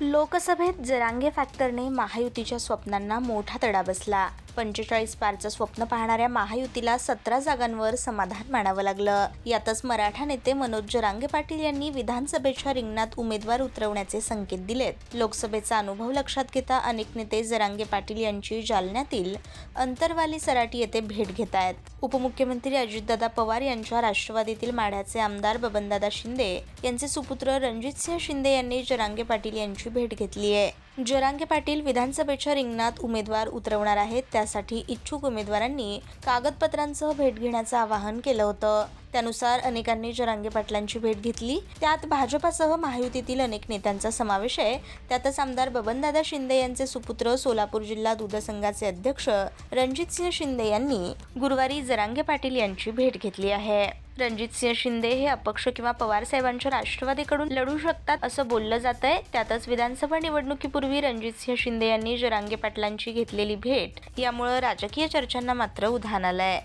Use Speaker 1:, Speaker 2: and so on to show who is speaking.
Speaker 1: लोकसभेत जरांगे फॅक्टरने महायुतीच्या स्वप्नांना मोठा तडा बसला. पंचेचाळीस पारचं स्वप्न पाहणाऱ्या महायुतीला सतरा जागांवर समाधान मानावं लागलं. यातच मराठा नेते मनोज जरांगे पाटील यांनी विधानसभेच्या रिंगणात उमेदवार उतरवण्याचे संकेत दिलेत. लोकसभेचा अनुभव लक्षात घेता अनेक नेते जरांगे पाटील यांची जालन्यातील अंतरवाली सराटी येथे भेट घेत आहेत उपमुख्यमंत्री अजितदादा पवार यांच्या राष्ट्रवादीतील माढ्याचे आमदार बबनदादा शिंदे यांचे सुपुत्र रणजितसिंह शिंदे यांनी जरांगे पाटील यांची भेट घेतली आहे जरांगे पाटील विधानसभेच्या रिंगणात उमेदवार उतरवणार आहेत त्यासाठी इच्छुक उमेदवारांनी कागदपत्रांसह भेट घेण्याचं आवाहन केलं होतं. त्यानुसार अनेकांनी जरांगे पाटलांची भेट घेतली. त्यात भाजपासह महायुतीतील अनेक नेत्यांचा समावेश आहे. त्यातच आमदार बबनदादा शिंदे यांचे सुपुत्र सोलापूर जिल्हा दूध संघाचे अध्यक्ष रणजितसिंह शिंदे यांनी गुरुवारी जरांगे पाटील यांची भेट घेतली आहे. रणजितसिंह शिंदे हे अपक्ष किंवा पवारसाहेबांच्या राष्ट्रवादीकडून लढू शकतात असं बोललं जात आहे त्यातच विधानसभा निवडणुकीपूर्वी रणजितसिंह शिंदे यांनी जरांगे पाटलांची घेतलेली भेट यामुळं राजकीय चर्चांना मात्र उधाण आलंय.